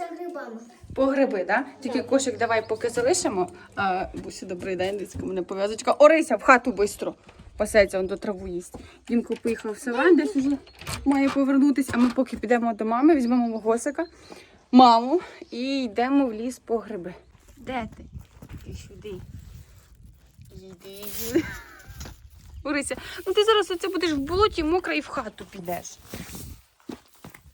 за грибами. По гриби, да? Тільки кошик давай поки залишимо. А, Буся, добрий день, десь у мене пов'язочка. Орися, в хату швидко. Пасеться, він до траву їсть. Дімко поїхав в саван, десь уже має повернутися, а ми поки підемо до мами, візьмемо Логосика, маму і йдемо в ліс по гриби. Де ти? Ти сюди. Сюди. Орися, ну ти зараз оце будеш в болоті мокра і в хату підеш.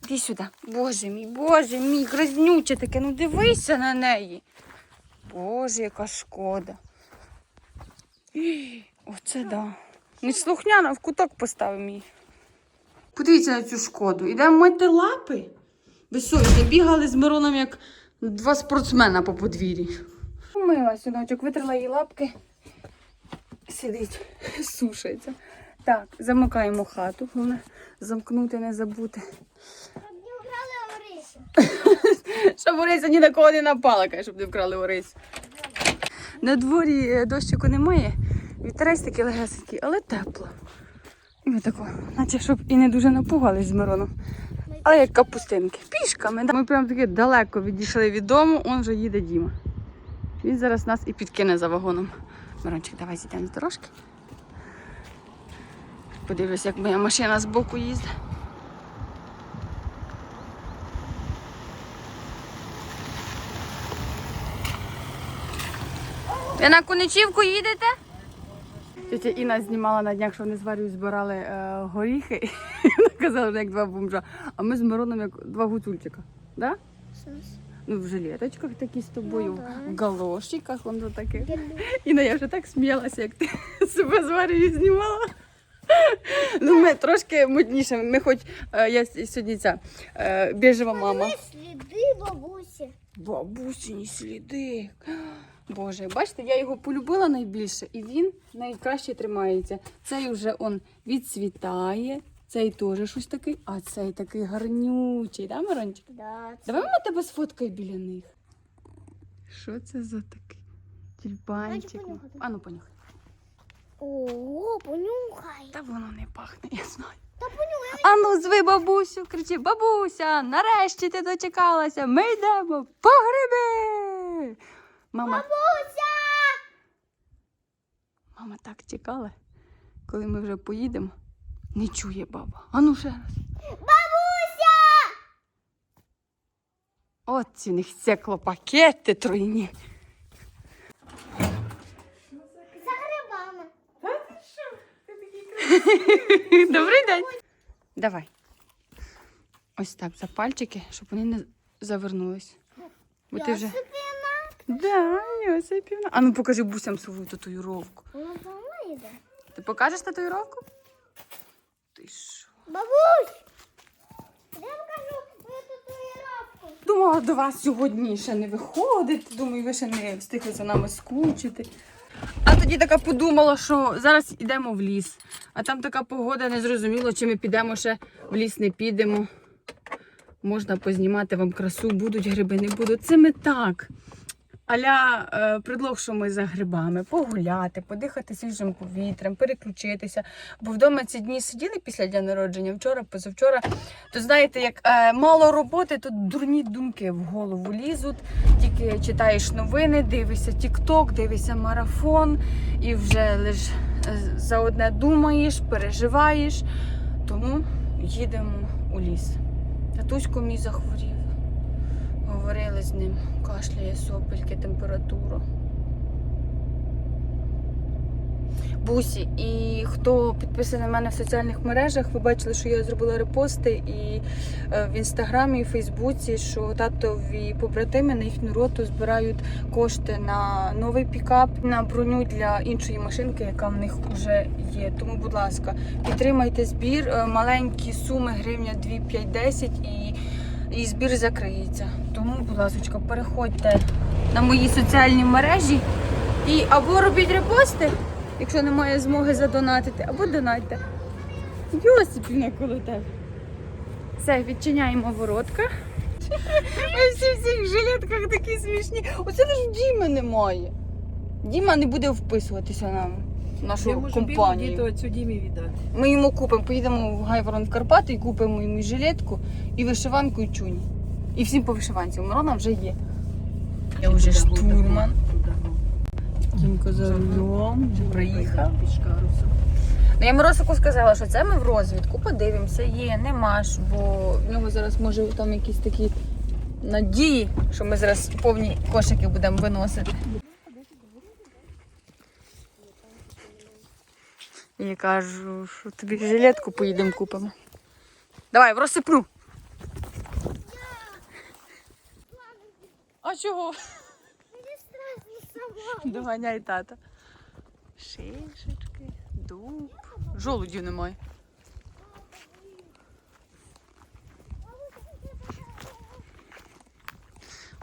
Іди сюди. Боже мій, боже мій, грознюче таке, ну дивися на неї. Боже, яка шкода. Оце да. Неслухняна, в куток поставимо її. Подивіться на цю шкоду. Ідемо мити лапи. Безсовісні, бігали з Мироном як два спортсмена по подвір'ї. Мила синочок, витерла її лапки. Сидить, сушиться. Так, замикаємо хату. Головне замкнути, не забути. Щоб не вкрали Орисю. Щоб Орися ні на кого не напала, каже, щоб не вкрали Орисю. На дворі е, дощику немає, вітерець такий легесенький, але тепло. І ми тако, наче щоб і не дуже напугались з Мироном. Але як капустинки. Пішками. Ми прям таки далеко відійшли від дому, он вже їде Діма. Він зараз нас і підкине за вагоном. Мирончик, давай зійдемо з дорожки. Подивлюсь, як моя машина з боку їздить. Ви на Куничівку їдете? Тетя Інна знімала на днях, що вони з Варією збирали е, горіхи. І вона казала, що як два бомжа. А ми з Мироном як два гуцульчика. Да? Ну, в жилеточках такі з тобою, Ну, да. в галошиках, воно таке. Інна, я вже так сміялася, як ти себе з Варією знімала. Ну, ми трошки модніше. Ми хоч е, я с- сьогодні ця е, біжева мама. Сліди бабусі. Бабусіні сліди. Боже, бачите, я його полюбила найбільше, і він найкраще тримається. Цей вже он відцвітає, цей теж щось такий, а цей такий гарнючий, да, Мирончик? Да, це- Давай мама тебе сфоткає біля них. Що це за такий тюльпанчик? Дайте понюхати. А ну понюхай. Ого, понюхай. Та воно не пахне, я знаю. Та понюхай. Ану, зви бабусю, кричи, бабуся, нарешті ти дочекалася. Ми йдемо по гриби. Мама, Бабуся! мама так чекала, коли ми вже поїдемо. Не чує баба. Ану ще раз. Бабуся! От ці них стеклопакети тройні. За грибами. Добрий день. Давай. Ось так, за пальчики, щоб вони не завернулись. Бо ти вже. Да, Йосипівна. А ну покажи бусям свою татуїровку. Ти покажеш татуїровку? Ти що? Бабусь! Я покажу твою татуїровку. Думала, до вас сьогодні ще не виходить. Думаю, ви ще не встигли за нами скучити. А тоді така подумала, що зараз йдемо в ліс. А там така погода, не зрозуміло, чи ми підемо ще в ліс, не підемо. Можна познімати вам красу, будуть гриби, не будуть. Це ми так. Аля е, предлог, що ми за грибами, погуляти, подихати свіжим повітрям, переключитися. Бо вдома ці дні сиділи після дня народження, вчора, позавчора. То знаєте, як е, мало роботи, то дурні думки в голову лізуть. Тільки читаєш новини, дивишся тік-ток, дивишся марафон і вже лиш е, за одне думаєш, переживаєш. Тому їдемо у ліс. Татусько мій захворів. Говорили з ним, кашляє сопельки, температура. Бусі, і хто підписаний на мене в соціальних мережах, ви бачили, що я зробила репости і е, в інстаграмі, і в Фейсбуці, що татові побратими на їхню роту збирають кошти на новий пікап, на броню для іншої машинки, яка в них вже є. Тому, будь ласка, підтримайте збір. Е, Маленькі суми гривня 2, 5, 10 і, і збір закриється. Тому, будь ласка, переходьте на мої соціальні мережі і або робіть репости, якщо немає змоги задонатити, або донатьте. Йосипівна коло тебе. Все, відчиняємо воротка. Ми всі в цих жилетках такі смішні. Оце лише Діми немає. Діма не буде вписуватися нам нашу Я можу компанію. діту цю Дімі віддати. Ми йому купимо, поїдемо в Гайворон в Карпати і купимо йому і жилетку, і вишиванку, і чунь. І всім по вишиванці. У Мирона вже є. Я вже штурман. Дімко за рулем, приїхав. Ну, я Миросику сказала, що це ми в розвідку, подивимося, є, нема ж, бо в нього зараз може там якісь такі надії, що ми зараз повні кошики будемо виносити. І я кажу, що тобі жилетку поїдемо купимо. Давай, в розсипну. А чого? Мені страшно сама. Доганяй тата. Шишечки, дуб. Жолудів немає.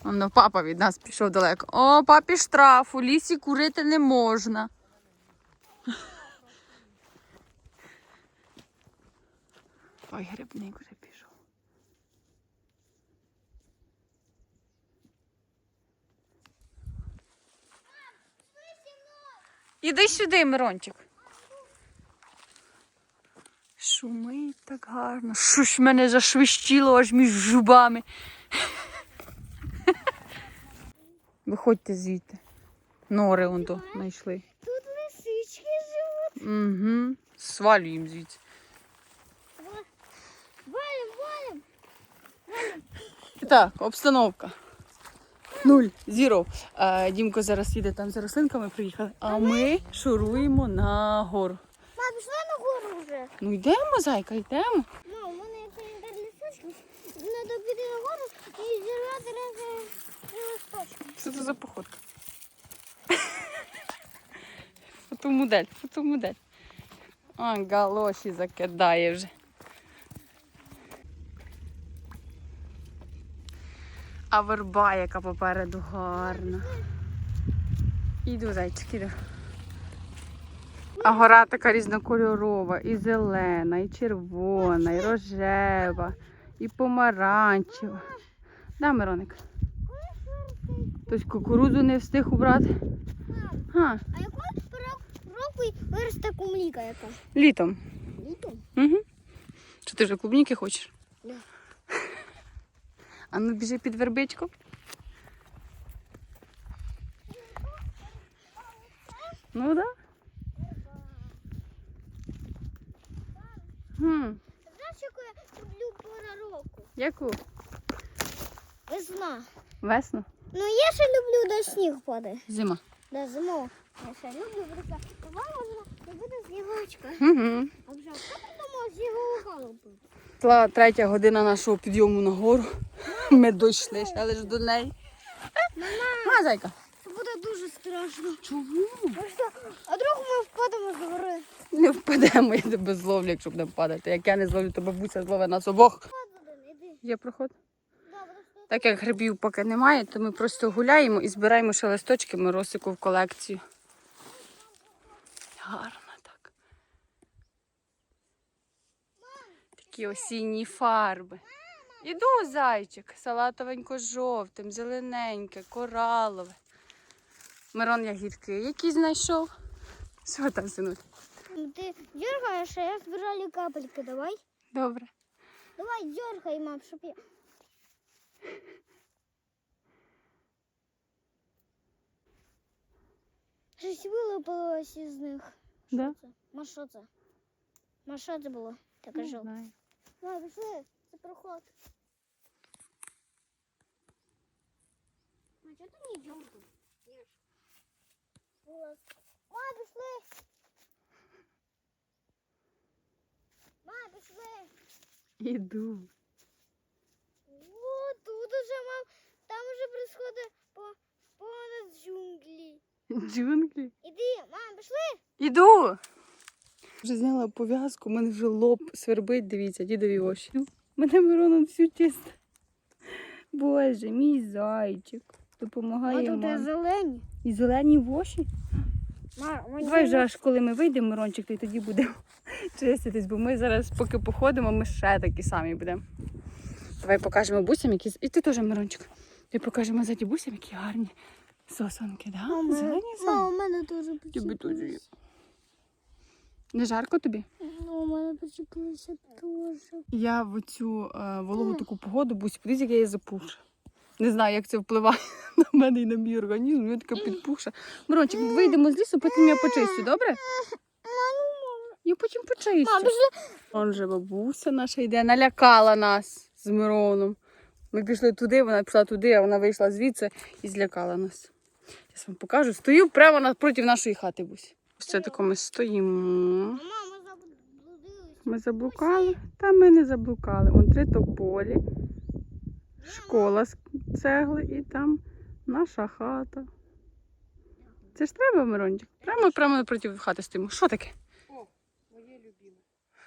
Воно папа від нас пішов далеко. О, папі штраф, у лісі курити не можна. Ой, грибник вже пішов. Іди сюди, Мирончик. Шумить так гарно. Щось мене зашвищило аж між зубами. Виходьте звідти. Нори он то знайшли. Тут лисички живуть. Угу. Свалюємо звідси. Так, обстановка. Нуль, зіро. Дімко зараз їде там за рослинками приїхали, а ми шуруємо на гору. Мам, пішла на гору вже. Ну йдемо, зайка, йдемо. Мам, у мене так листочки, треба піти на гору і зірвати разом листочки. Що це за походка? Фотомодель, фотомодель. А, галоші закидає вже. А верба, яка попереду гарна. Іду, зайчик, іду. А гора така різнокольорова, і зелена, і червона, і рожева, і помаранчева. Да, Мироник? Хтось кукурудзу не встиг убрати. А, якого року виросте кумліка яка? літом. Літом? Угу. Що ти вже клубніки хочеш? А ну біжи під вербичку. Ну да. Хм, Знаєш, яку я люблю пора року? яку? Весна. Весну? Ну я ще люблю, де сніг падає. Зима. Да, зиму. Я ще люблю, бо така можна буде снігочка. Угу. А вже хто придумав голубу? Тла третя година нашого підйому на гору. Ми дійшли, ще лиш до неї. А, зайка. Це буде дуже страшно. Чому? А вдруг ми впадемо з гори? Не впадемо, я тебе зловлю, якщо будемо падати. Як я не зловлю, то бабуся зловить нас обох. Є проход. Так як грибів поки немає, то ми просто гуляємо і збираємо ще листочки моросику в колекцію. Гарно так. Такі осінні фарби. Іду, зайчик, салатовенько жовтим, зелененьке, коралове. Мирон ягідки, які знайшов. Що там, синуть? Ти дергаєш, а я збираю капельки, давай. Добре. Давай дергай, мам, щоб я... Щось вилупилось із них. Да? Ма що це? Ма що це було? Так Не кажу. знаю. Пішли, це проход. Чого ти не йдемо тут? Ма, пішли. Ма, пішли. Іду. О, тут уже, мам, там уже происходит по, понад джунглі. Джунглі. Іди, мам, пішли. Іду. Вже зняла пов'язку, у мене вже лоб свербить, дивіться, дідові очі. У мене Мирона всю чисто. Боже, мій зайчик. Допомагає мамі. зелені. І зелені воші. Давай вже аж коли ми вийдемо, Мирончик, й тоді будемо чиститись, бо ми зараз, поки походимо, ми ще такі самі будемо. Давай покажемо бусям, які. І ти теж, Мирончик. Ти покажемо за бусям, які гарні сосонки, да? Зелені Мам, зелені. у мене теж Тебе теж є. Не жарко тобі? Ну, у мене почепилося теж. Я в цю е, вологу таку погоду, бусь, подивіться, як я її запухша. Не знаю, як це впливає на мене і на мій організм. Я така підпухша. Мирончик, вийдемо з лісу, потім я почистю, добре? Я потім почистю. Он же бабуся наша йде, налякала нас з Мироном. Ми пішли туди, вона пішла туди, а вона вийшла звідси і злякала нас. Я вам покажу. Стою прямо напроти нашої хати, бусь. Це тако ми стоїмо. Ми заблукали? Та ми не заблукали. Он три тополі, школа з цегли і там наша хата. Це ж треба, Мирончик? Прямо прямо напроти хати стоїмо. Що таке? О, моє любиме.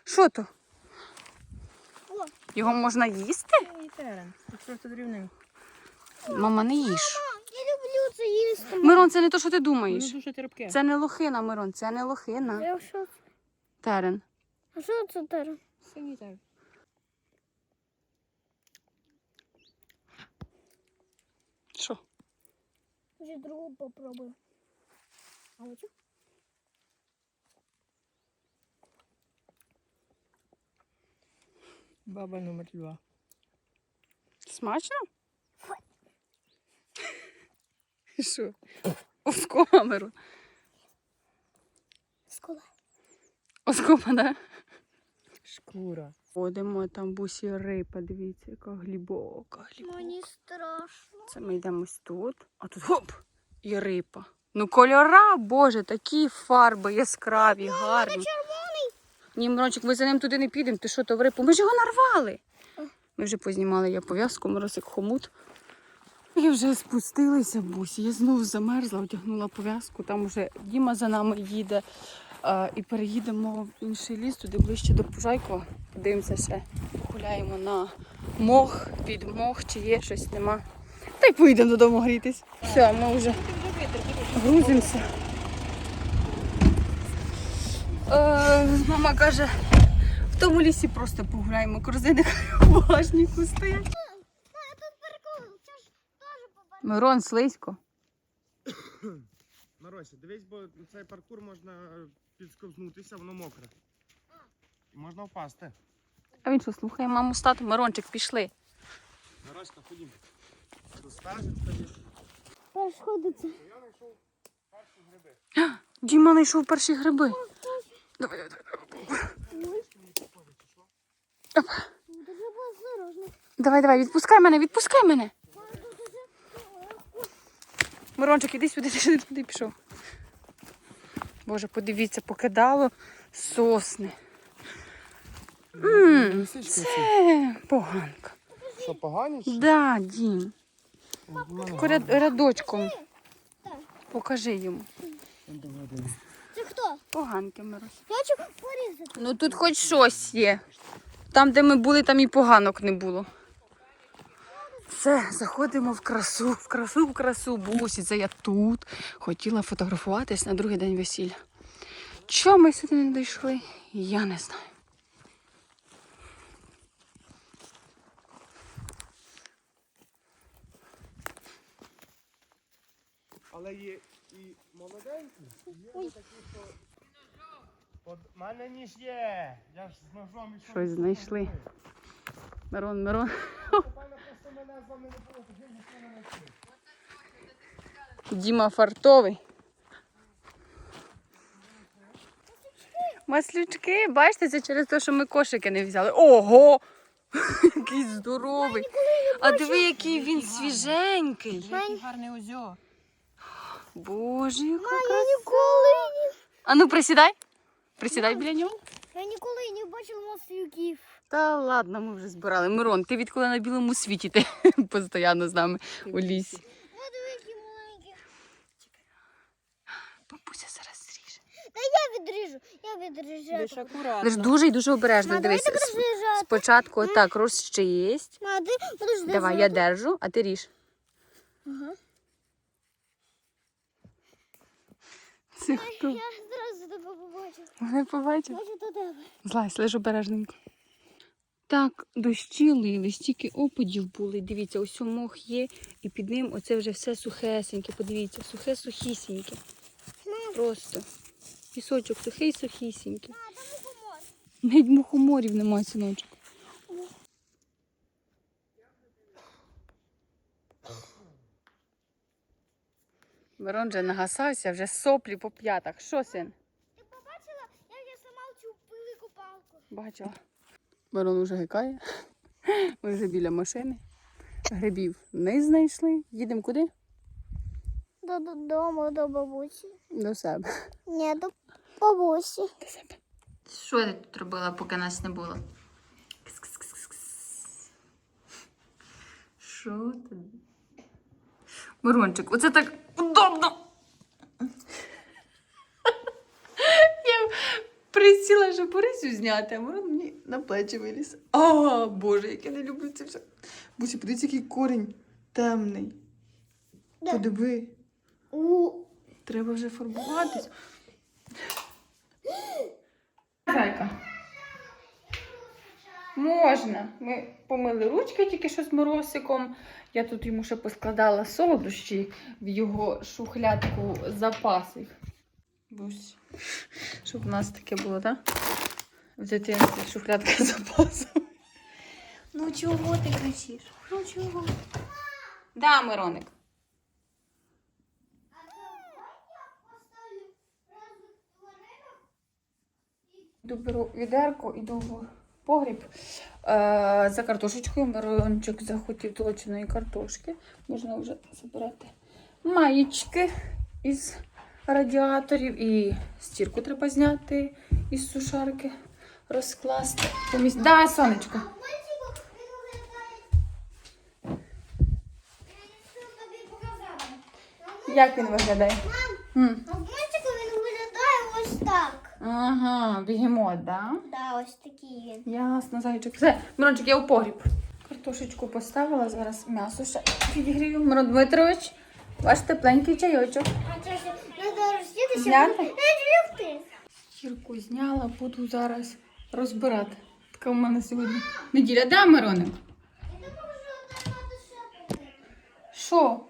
Що то? О. Його можна їсти? Терен. Мама, не їж. Я люблю це їсти. Мирон, це не то, що ти Воно думаєш. дуже терпке. Це не лохина, Мирон, це не лохина. Я що? Терен. А що це тепер? Синій Що? Вже другу попробую. А ви що? Баба номер два. Смачно? Що? Оскома, Мирон. Скола. Оскома, да? Шкура. Ходимо, там бусі рипа, дивіться, яка глибока, глибока. Мені страшно. Це ми йдемо ось тут, а тут хоп! І рипа. Ну кольора, боже, такі фарби яскраві, гарні. червоний. Ні, Мирончик, ми за ним туди не підемо. Ти що то в рипу? Ми ж його нарвали. Ми вже познімали я пов'язку, Миросик хомут. І вже спустилися бусі. Я знову замерзла, одягнула пов'язку. Там уже Діма за нами їде. І переїдемо в інший ліс, туди ближче до Пужайкова. Подивимося ще, погуляємо на мох, під мох, чи є щось нема. Та й поїдемо додому грітись. Все, ми вже грузимося. Е, мама каже, в тому лісі просто погуляємо. Корзини в багажнику стоять. Мирон, слизько. Марося, дивись, бо цей паркур можна підсковзнутися, воно мокре. І можна впасти. А він що, слухає маму з татом? Мирончик, пішли. Мароська, ходім. Розходиться. Я знайшов перші гриби. Діма знайшов перші гриби. Давай, давай, давай. Давай, давай, відпускай мене, відпускай мене. Мирончик, іди сюди, ти туди пішов. Боже, подивіться, покидало сосни. М, Це поганка. Що, погані? чи? Да, Дім. Тако ряд- рядочком. Покажи йому. Це хто? Поганки, Мирось. Хочу порізати. Ну тут хоч щось є. Там, де ми були, там і поганок не було. Все, заходимо в красу, в красу, в красу. Бусі, це я тут. Хотіла фотографуватись на другий день весілля. Чому ми сюди не дійшли? Я не знаю. Але є і молоденькі, є такі, що... От мене ніж є. Я ж з ножом ішов. Щось знайшли. Мирон, Мирон. Діма фартовий. Маслючки, бачите, це через те, що ми кошики не взяли. Ого! Який здоровий. А диви, який він свіженький. Який гарний озьо. Боже, яка краса. А ну присідай. Присідай біля нього. Я ніколи не бачила маслюків. Та ладно, ми вже збирали. Мирон, ти відколи на білому світі ти постійно з нами у лісі. Бабуся зараз зріже. Та я відріжу, я відріжу. Ж дуже і дуже обережно. Дивись. Спочатку отак розчисть. Давай, я держу, а ти ріж. Ага. Це хто? Я зразу тебе побачив. Не побачив. Хочу до тебе. Злазь, лежу обережненько. Так, дощі лили, стільки опадів були. Дивіться, ось мох є, і під ним оце вже все сухесеньке. Подивіться, сухе сухісіньке. Просто. Пісочок сухий, сухісінький. Навіть мухоморів немає, синочок. Мирон вже нагасався, вже соплі по п'ятах. Що, син? Ти побачила, як я сама цю велику палку? Бачила. Мирон уже гикає. Ми вже біля машини. Грибів не знайшли. Їдемо куди? До додому, до бабусі. До себе. Ні, до бабусі. До себе. Що ти тут робила, поки нас не було? Що ти? Мирончик, оце так удобно. Я присіла, щоб Борисю зняти, а Мирон мені на плечі виліз. А, Боже, як я не люблю це все. Бусі, подивіться, який корінь темний. Подиви, У. треба вже фарбуватись. Зайка. Можна. Ми помили ручки тільки що з моросиком. Я тут йому ще поскладала солодощі в його шухлядку запасів. Бусь. Щоб у нас таке було, так? В дитинстві шухлядка запасів. Ну чого ти кричиш? Ну чого? Да, Мироник. Йду беру відерко, іду в погріб е, за картошечкою. Мирончик захотів толоченої картошки. Можна вже забирати маєчки із радіаторів. І стірку треба зняти із сушарки, розкласти. Поміс... Да, сонечко. Як він виглядає? М. А в мультику він виглядає ось так. Ага, бігемот, да? Да, ось такий він. Ясно, зайчик. Все, Мирончик, я у погріб. Картошечку поставила, зараз м'ясо ще підігрію. Мирон Дмитрович, ваш тепленький чайочок. А це ж треба роздітися. Не відвлекти. Кірку зняла, буду зараз розбирати. Така у мене сьогодні неділя. Да, Мироник? Що?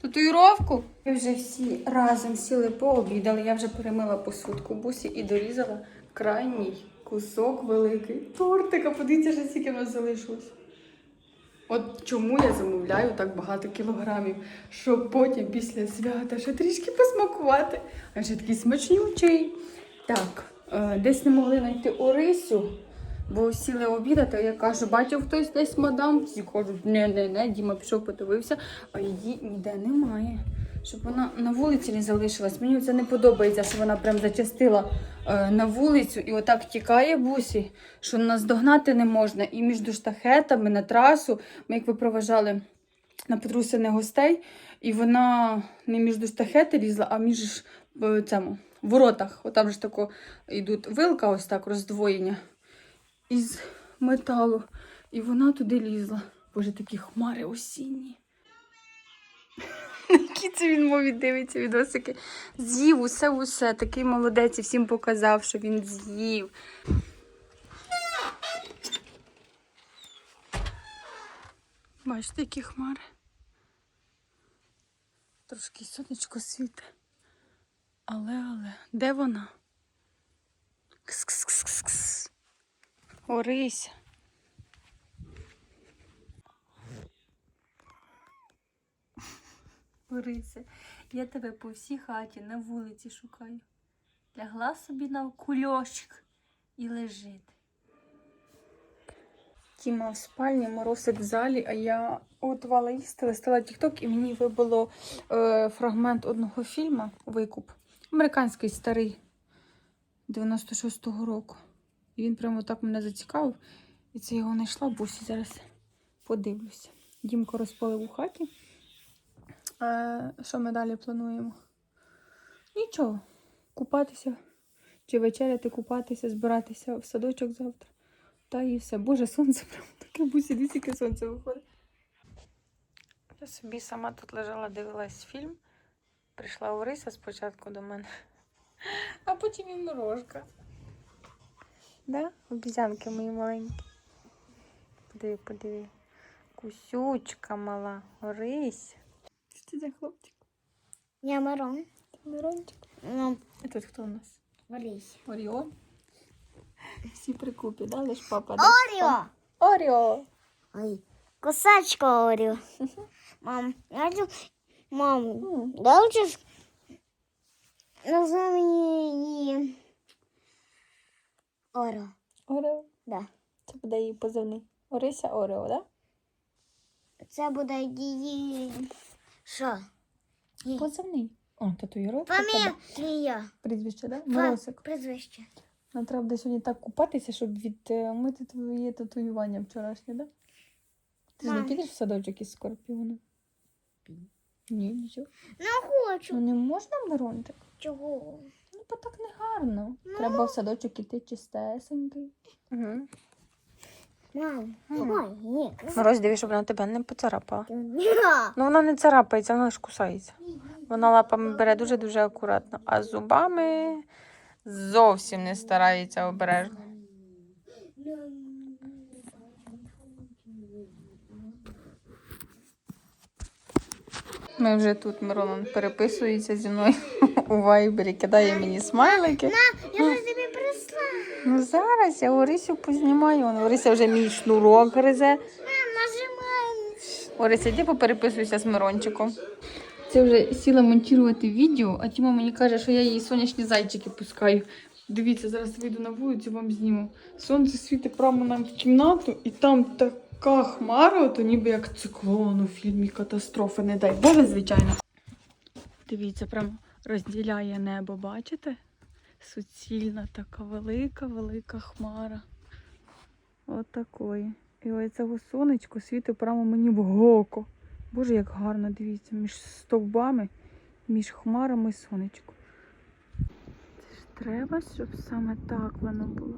Татуїровку? Ми вже всі разом сіли пообідали. Я вже перемила посудку бусі і дорізала крайній кусок великий тортика. Подивіться, що скільки в нас залишилось. От чому я замовляю так багато кілограмів, щоб потім після свята ще трішки посмакувати. А ще такий смачнючий. Так, е, десь не могли знайти Орисю, бо сіли обідати, я кажу, бачив хтось десь мадам. Всі кажуть, не, не, не, Діма пішов, подивився, а її ніде немає. Щоб вона на вулиці не залишилась. Мені це не подобається, що вона прям зачастила е, на вулицю і отак тікає бусі, що нас догнати не можна. І між штахетами на трасу ми як випроважали на Петрусиних гостей, і вона не між штахети лізла, а між е, цьому, воротах. Отам ж тако йдуть вилка, ось так роздвоєння із металу. І вона туди лізла. Боже, такі хмари осінні. Це він мові дивиться відосики. З'їв усе усе. Такий молодець і всім показав, що він з'їв. Бачите, які хмари. Трошки сонечко світить. Але, але, де вона? Кс-кс-кс-кс. Орися. Орися, я тебе по всій хаті на вулиці шукаю. Лягла собі на кульочок і лежить. Тіма в спальні, моросик в залі, а я готувала їсти, листала тікток і мені вибило е, фрагмент одного фільму Викуп. Американський старий 96-го року. І він прямо так мене зацікавив. І це я його знайшла, бусі зараз подивлюся. Дімко розпалив у хаті. Е, що ми далі плануємо? Нічого. Купатися чи вечеряти, купатися, збиратися в садочок завтра. Та і все. Боже, сонце прям таке бусі, дивіться, сонце виходить. Я собі сама тут лежала, дивилась фільм. Прийшла Орися спочатку до мене, а потім і морожка. Да? Обізянки мої маленькі. Подиви, подиви. Кусючка мала. Орись. Що це за хлопчик? Я Мирон. Мирончик. Ну, А тут хто у нас? Орісь. Оріон. Всі прикупі, да? Лиш папа. Оріо! Оріо. Ой, кусачка Оріо. Мам, я хочу... Мам, да хочеш назви мені її Оро. Оріо. Да. Це буде її позивний. Орися Оріо, да? Це буде її... Що? Позивний. О, татуїровка. Фамілія. Прізвище, да? Моросик. Прізвище. Нам треба буде сьогодні так купатися, щоб відмити твоє татуювання вчорашнє, да? Ти ж не підеш в садочок із скорпіоном? Ні, нічого. Не хочу. Ну не можна, Мирончик? Чого? Ну, бо так не гарно. Треба в садочок іти чистесенький. Угу. Мам, ой, ні. Мороз, щоб вона тебе не поцарапала. Ні. Ну вона не царапається, вона ж кусається. Вона лапами бере дуже-дуже акуратно, а зубами зовсім не старається обережно. Ми вже тут Мирон переписується зі мною у вайбері, кидає мені смайлики. Я вже тобі прислала. Ну зараз я Орисю познімаю. Вон, Орися вже мій шнурок гризе. Мам, нажимаємо. Орися, йди попереписуйся з Мирончиком. Це вже сіла монтувати відео, а Тіма мені каже, що я їй сонячні зайчики пускаю. Дивіться, зараз вийду на вулицю, вам зніму. Сонце світить прямо нам в кімнату, і там така хмара, то ніби як циклон у фільмі катастрофи, не дай Боже, звичайно. Дивіться, прям розділяє небо, бачите? Суцільна така велика, велика хмара. От такої. І ось цього сонечко світить прямо мені в око. Боже, як гарно, дивіться, між стовбами, між хмарами сонечко. Це ж треба, щоб саме так воно було.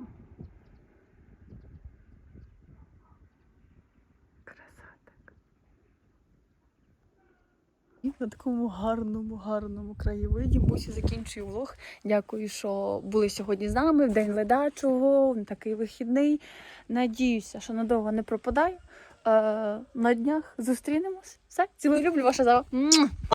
На такому гарному, гарному краєвиді Бусі закінчую влог. Дякую, що були сьогодні з нами в день ледачого, такий вихідний. Надіюся, що надовго не пропадаю. Е, на днях зустрінемось. Все, цілую, люблю ваша зава.